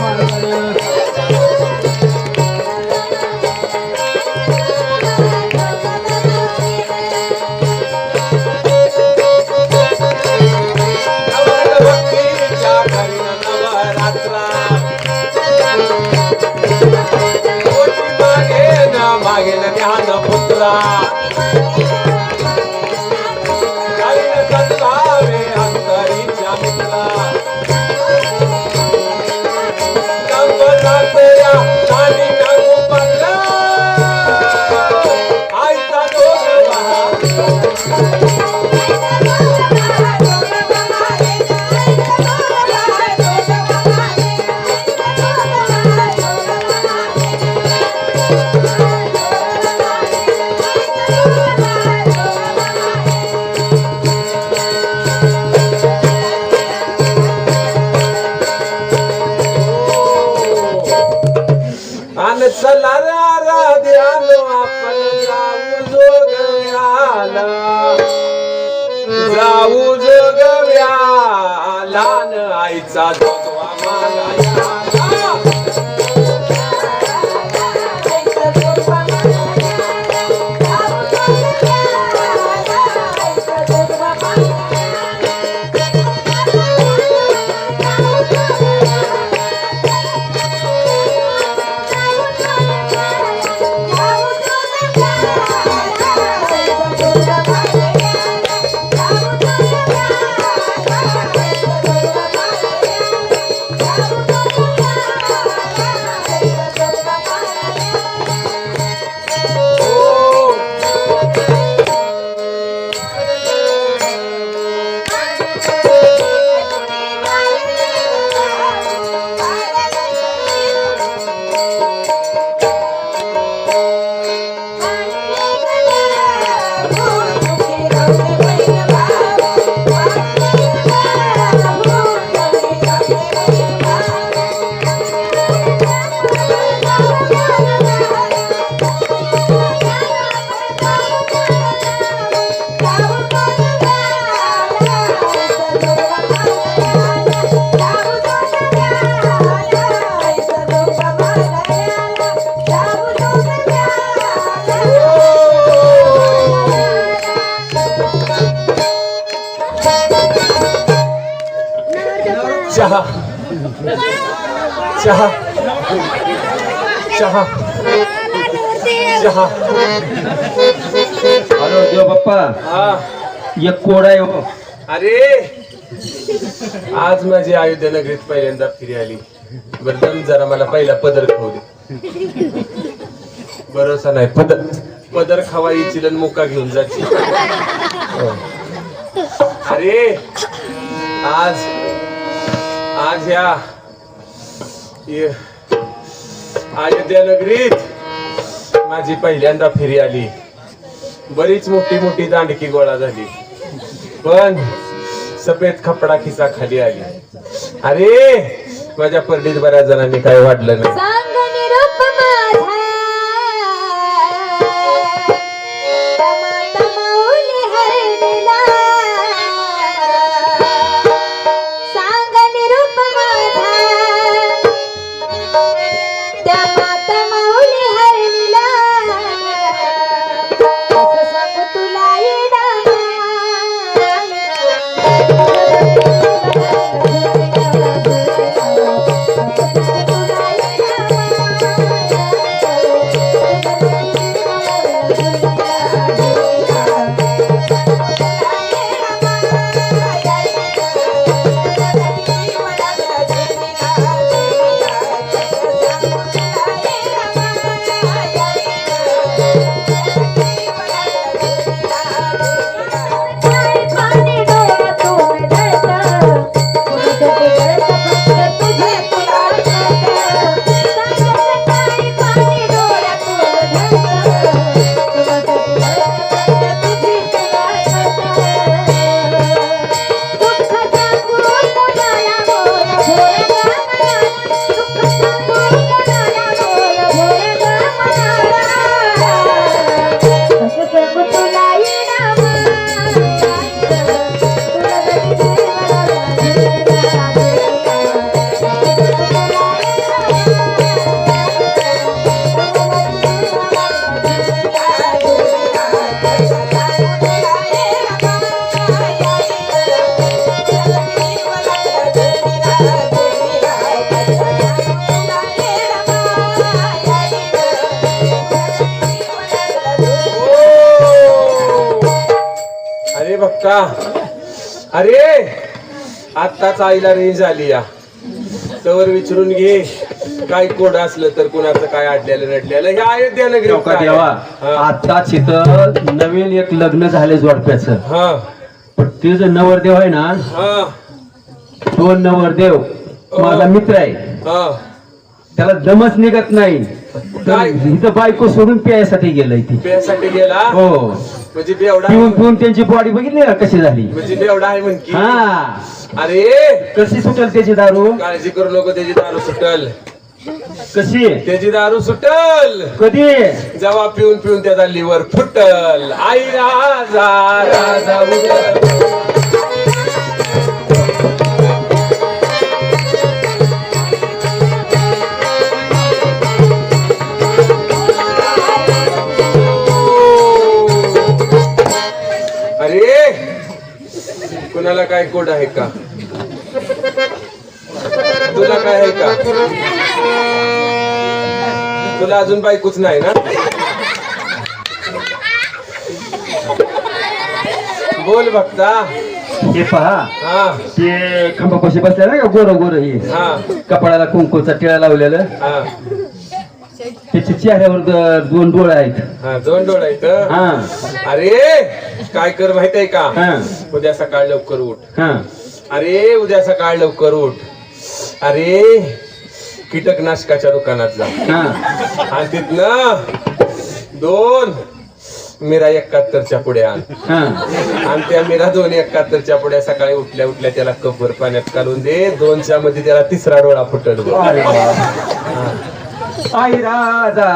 Amor. जाऊ जोगव्याला लान आईचा जोगवा मागायला. Gracias. एक कोड आहे हो. अरे! आज माझी अयोध्या नगरीत पहिल्यांदा फिरी आली. बरं दम जरा मला पहिला पदर खाऊ दे. भरोसा नाही पदर. पदर खावा येतील आणि मुका घेऊन जायची अरे! आज आज या. अयोध्या नगरीत माझी पहिल्यांदा फिरी आली. बरीच मोठी मोठी दांडकी गोळा झाली. पण सफेद कपडा खिसा खाली आली. अरे माझ्या परडीत बऱ्याच जणांनी काय वाटलं नाही. अरे आत्ताच आईला रेंज आली या. तवर विचारून घे. काय कोड असलं तर कुणाचं काय अडलेलं नडलेलं हे अयोध्या नगरी चौका देवा आताच इथं नवीन एक लग्न झाले जोडप्याचं. हा. पण ते जो नवरदेव आहे ना हा. तो नवरदेव माझा मित्र आहे. हा. त्याला दमच निघत नाही. तर काय? इथं बायको सोडून प्यायसाठी गेलंय ती. प्यासाठी गेला? हो. म्हणजे बेवडा पिऊन पिऊन त्यांची बॉडी बघितली ना कशी झाली? म्हणजे बेवडा आहे म्हण की. हा. अरे! कशी सुटेल त्याची दारू? काळजी करू नको त्याची दारू सुटल. कशी? त्याची दारू सुटल. कधी? जेव्हा पिऊन पिऊन त्याचा लिव्हर फुटल. आई राजा राजा. कुणाला काय कोड आहे का? तुला काय आहे का? तुला अजून बायकोच नाही ना? बोल बघता हे पहा हा. ते खांबापाशी बसले ना का? गोर गोर हे. हा. कपाळाला कुंकूचा टिळा लावलेलं. हा. त्याच्या चेहऱ्यावर द- दोन डोळे आहेत. हा दोन डोळ आहेत हा. अरे! काय कर माहीत आहे का उद्या सकाळ लवकर उठ. अरे उद्या सकाळ लवकर उठ. अरे कीटकनाशकाच्या दुकानात जा. आणि तिथनं दोन मिरा एकाहत्तरच्या पुढे आण. आणि त्या मिरा दोन एकाहत्तरच्या पुढे सकाळी उठल्या उठल्या त्याला कपर पाण्यात घालून दे. दोनच्या मध्ये त्याला तिसरा डोळा फुटल राजा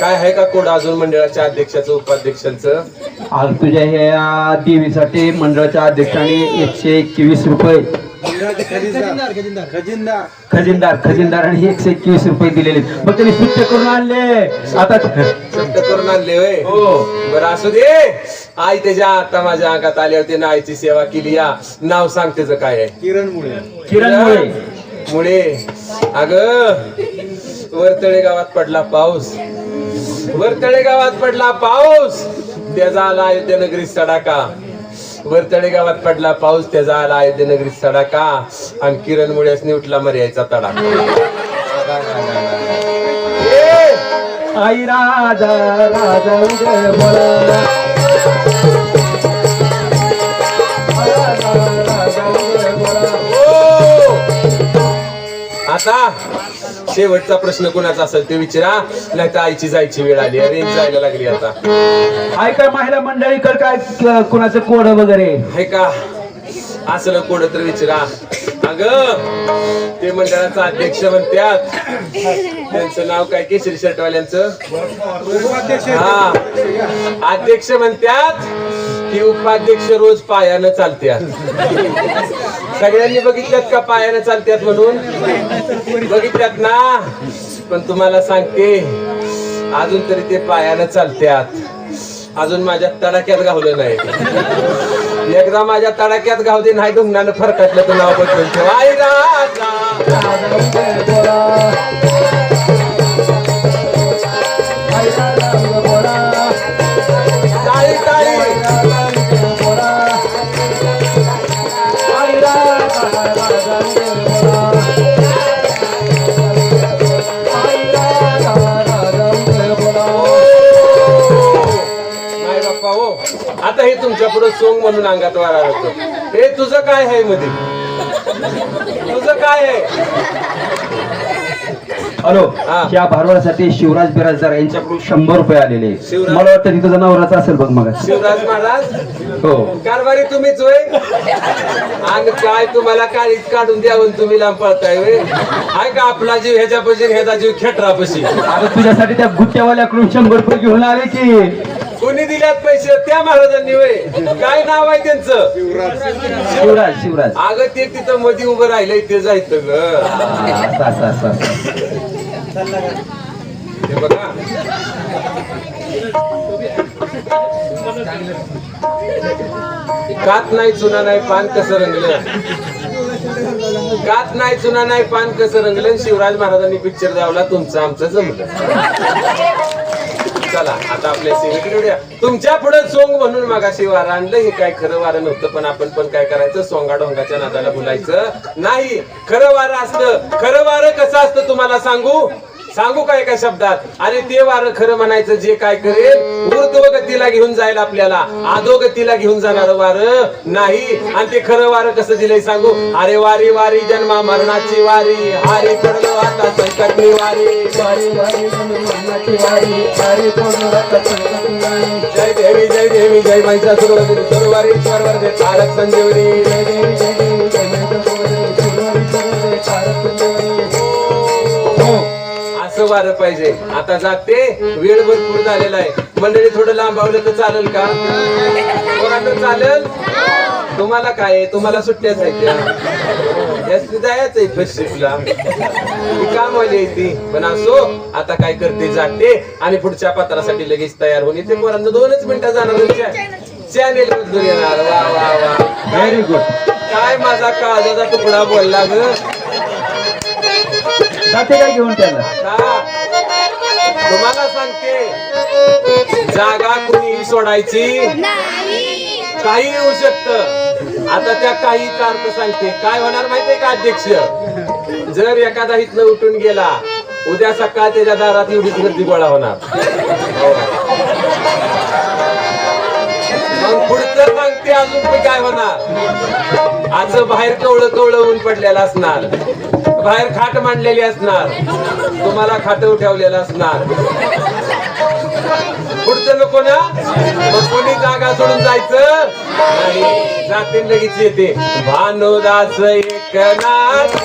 काय आहे का कोड अजून मंडळाच्या अध्यक्षाचं उपाध्यक्षांचं? आज तुझ्या ह्या देवीसाठी मंडळाच्या अध्यक्षाने एकशे एकवीस रुपये. खजिनदार खजिनदाराने एकशे एकवीस रुपये दिलेले. मग त्यांनी सुट्टे करून आणले. आता सट्ट करून आणले होय? हो. बरं असू दे. आई त्याच्या आता माझ्या अंगात आली होती ना आईची सेवा केली. या नाव सांग त्याचं काय आहे? किरण मुळे. मुळे. अग वरतळे गावात पडला पाऊस. वरतळे गावात पडला पाऊस त्याचा आला अयोध्या नगरीत सडाका वरतळे गावात पडला पाऊस त्याचा आला अयोध्या नगरीत सडाका आणि किरण मुळेसनी उठला मर्यायचा तडाका! आई राजा उदय बोला. ओ! आता शेवटचा प्रश्न कोणाचा असेल ते विचारा. नाही तर आईची जायची वेळ आली. रेंज जायला लागली आता. आहे का महिला मंडळीकडे काय कुणाचं कोड वगैरे? आहे का? असलं कोण तर विचारा. अग ते मंडळाचा अध्यक्ष म्हणत्यात. त्यांचं नाव काय? केशरी शर्टवाल्यांचं हा. अध्यक्ष म्हणत्यात की उपाध्यक्ष रोज पायानं चालत्यात. सगळ्यांनी बघितल्यात का पायानं चालत्यात म्हणून? बघितल्यात ना? पण तुम्हाला सांगते अजून तरी ते पायानं चालत्यात. अजून माझ्या तडाक्यात गावलं नाही. एकदा माझ्या तडाक्यात गाव दे नाही डुंगणानं फरकटलं तर नाव बदलून ठेव. म्हणून अंगात वारा होतं हे तुझं काय आहे मध्ये तुझं काय आहे? हॅलो हा. या भारवासाठी शिवराज बिराजदार यांच्याकडून शंभर रुपये आलेले? मला वाटतं तिथं नवराचा असेल बघ मग. शिवराज महाराज? हो. कारभारी तुम्हीच होय? आणि काय तुम्हाला काळीच काढून द्यावं तुम्ही लांब पळताय होय? हाय का आपला जीव ह्याच्यापाशी ह्याचा जीव खेटरापाशी? आता तुझ्यासाठी त्या गुट्ट्यावाल्याकडून शंभर रुपये घेऊन आले की. कोणी दिल्यात पैसे? त्या महाराजांनी होय. काय नाव आहे त्यांचं? शिवराज शिवराज. अगं ते तिथं मध्ये उभं राहिलंय ते जायचं ग. बघा. कात नाही चुना नाही पान कसं रंगलं? गात नाही चुना नाही पान कसं रंगलं? शिवराज महाराजांनी पिक्चर दावला तुमचं आमचं जमलं. चला आता आपल्या सेवेकडे तुमच्यापुढे सोंग म्हणून मागाशी वारा आणलं हे काय खरं वारं नव्हतं पण आपण पण काय करायचं? सोंगा ढोंगाच्या नादाला बोलायचं. नाही खरं वारं असतं. खरं वारं कसं असतं तुम्हाला सांगू? सांगू काय एका शब्दात? आणि ते वार खरं म्हणायचं जे काय करेल ऊर्ध्वगतीला घेऊन जाईल आपल्याला. अधोगतीला घेऊन जाणार वार नाही. आणि ते खरं वार कसं दिलंय सांगू? अरे वारी वारी जन्मा मरणाची वारी. हारी पडलो आता संकट वारी. जय देवी जय देवी जय महिषासुरवरी सुरवारी ईश्वरवरदे तारक संजीवनी. जय देवी जय देवी. वारं पाहिजे. आता जाते. वेळ भरपूर झालेला आहे. मंडळी थोडं लांबावलं तर चालेल का? चालेल? तुम्हाला काय? तुम्हाला सुट्ट्याच आहेत जायचं आहे फर्स्टशिपला काम वाली ती पण असो आता काय करते जाते आणि पुढच्या पत्रासाठी लगेच तयार होऊन इथे पोरांना दोनच मिनिटं जाणार चॅनेल येणार. वा वा वा. Very good. काय माझा काळजाचा तुकडा बोलला ग? जाते काय घेऊन त्याला? तुम्हाला सांगते जागा कुणी सोडायची? काही येऊ शकत. आता त्या काही अर्थ सांगते. काय होणार माहितीये का अध्यक्ष? जर एखादा इथलं उठून गेला उद्या सकाळ त्याच्या दारात एवढीच गर्दी गोळा होणार. मग पुढचं सांगते अजून काय होणार? आज बाहेर कवळं कवळं ऊन पडलेलं असणार. बाहेर खाट मांडलेली असणार. तुम्हाला खाट ठेवलेलं असणार. पुढचं नको ना? मग कोणी जागा सोडून जायचं? नाही. जाते लगेच येते. भानुदास एकनाथ.